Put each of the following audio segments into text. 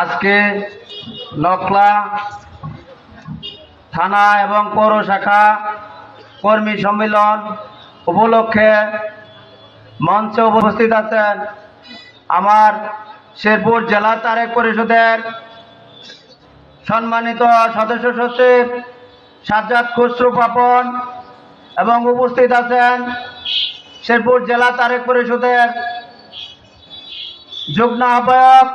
আজকে নকলা থানা এবং পৌর শাখা কর্মী সম্মেলন উপলক্ষে মঞ্চে উপস্থিত আছেন আমার শেরপুর জেলা তারেক পরিষদের সম্মানিত সদস্য সচিব সাজ্জাদ খুসরু পাপন এবং উপস্থিত আছেন শেরপুর জেলা তারেক পরিষদের যুগ্ম আহ্বায়ক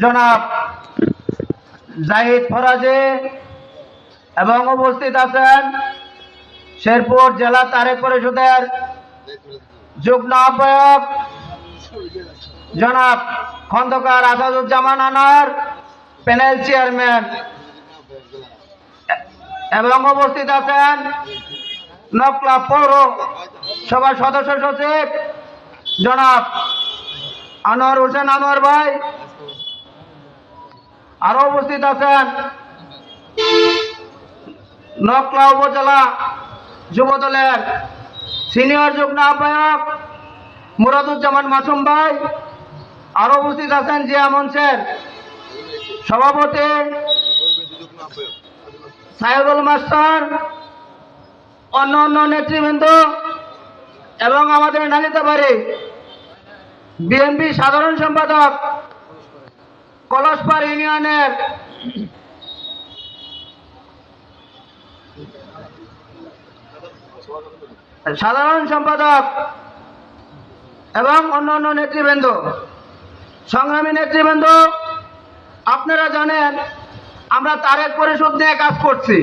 জনাব জাহিদ ফরাজি এবং উপস্থিত আছেন শেরপুর জেলা তারেক পরিষদের যুগ্ম আহ্বায়ক জনাব খন্দকার আসাদুজ্জামান আনার প্যানেল চেয়ারম্যান। এবং উপস্থিত আছেন নকলা পৌর সভার সদস্য সচিব জনাব আনোয়ার হোসেন আনোয়ার ভাই। আরও উপস্থিত আছেন। নকলা উপজেলা যুব দলের সিনিয়র যুগ্ম আহ্বায়ক মুরাদুজ্জামান মাসুম ভাই, আরও উপস্থিত আছেন জিয়া মঞ্চের সভাপতি সাহেবুল মাস্টার, অন্য অন্য নেতৃবৃন্দ এবং আমাদের নালিতাবাড়ি বিএনপি সাধারণ সম্পাদক কলসপার ইউনিয়নের সাধারণ সম্পাদক এবং অন্য অন্য নেতৃবৃন্দ, সংগ্রামী নেতৃবৃন্দ, আপনারা জানেন আমরা তারেক পরিষদ নিয়ে কাজ করছি।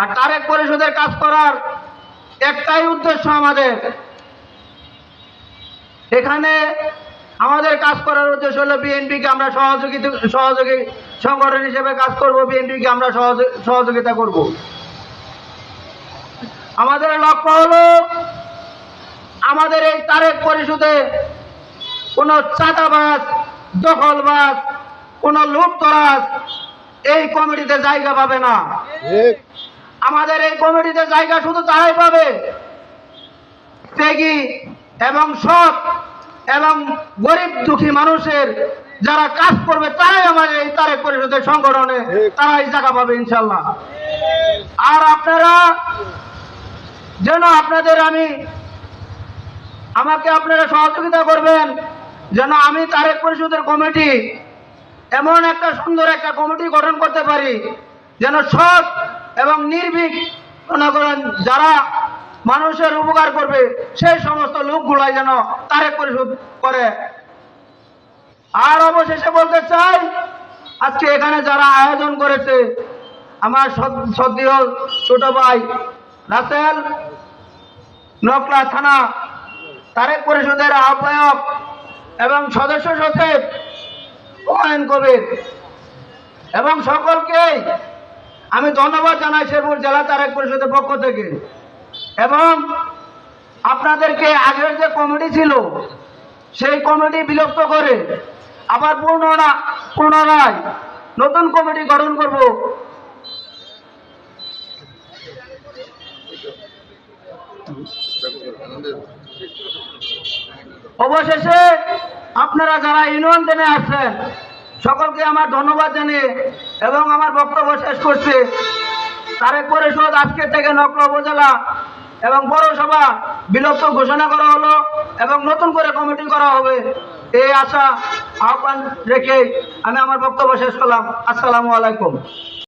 আর তারেক পরিষদের কাজ করার একটাই উদ্দেশ্য আমাদের। এখানে আমাদের কাজ করার উদ্দেশ্য হলো বিএনপিকে আমরা সহযোগিতা সহযোগী সংগঠন হিসেবে কাজ করব বিএনপিকে আমরা সহযোগিতা করব। আমাদের লক্ষ্য হলো আমাদের এই তারেক পরিষদে কোনো চাঁদাবাজ দখলবাজ কোনো লুটতরাজ এই কমিটিতে জায়গা পাবে না। আমাদের এই কমিটিতে জায়গা শুধু তারাই পাবে। ত্যাগী এবং সৎ এবং গরিব দুঃখী মানুষের যারা কাজ করবে, তারাই আমাদের এই তারেক পরিষদের সংগঠনে তারাই জায়গা পাবে ইনশাল্লাহ। আর আপনারা, যেন আপনাদের আমি, আমাকে আপনারা সহযোগিতা করবেন, যেন আমি তারেক পরিষদের কমিটি, এমন একটা সুন্দর একটা কমিটি গঠন করতে পারি, যেন সৎ এবং নির্ভীক মনে করেন যারা মানুষের উপকার করবে। সেই সমস্ত লোকগুলাই যেন তারেক পরিশোধ করে। আর অবশেষে বলতে চাই, আজকে এখানে যারা আয়োজন করেছে, আমার সদ্য ছোট ভাই রাসেল নকলা থানা, তারেক পরিষদের আহ্বায়ক এবং সদস্য সচিব হুমায়ুন কবির এবং সকলকে আমি ধন্যবাদ জানাই শেরপুর জেলা তারেক পরিষদের পক্ষ থেকে। এবং আপনাদেরকে আগের যে কমিটি ছিল, সেই কমিটি বিলুপ্ত করে আবার পুনরা, পুনরায় নতুন কমিটি গঠন করব। অবশেষে আপনারা যারা ইউনিয়ন টেনে আসছেন, সকলকে আমার ধন্যবাদ জানিয়ে এবং আমার বক্তব্য শেষ করছে। তারেক পরিষদ আজকে থেকে নকলা উপজেলা এবং পৌরসভা বিলুপ্ত ঘোষণা করা হলো এবং নতুন করে কমিটি করা হবে। এই আশা আহ্বান রেখে আমি আমার বক্তব্য শেষ করলাম। আসসালামু আলাইকুম।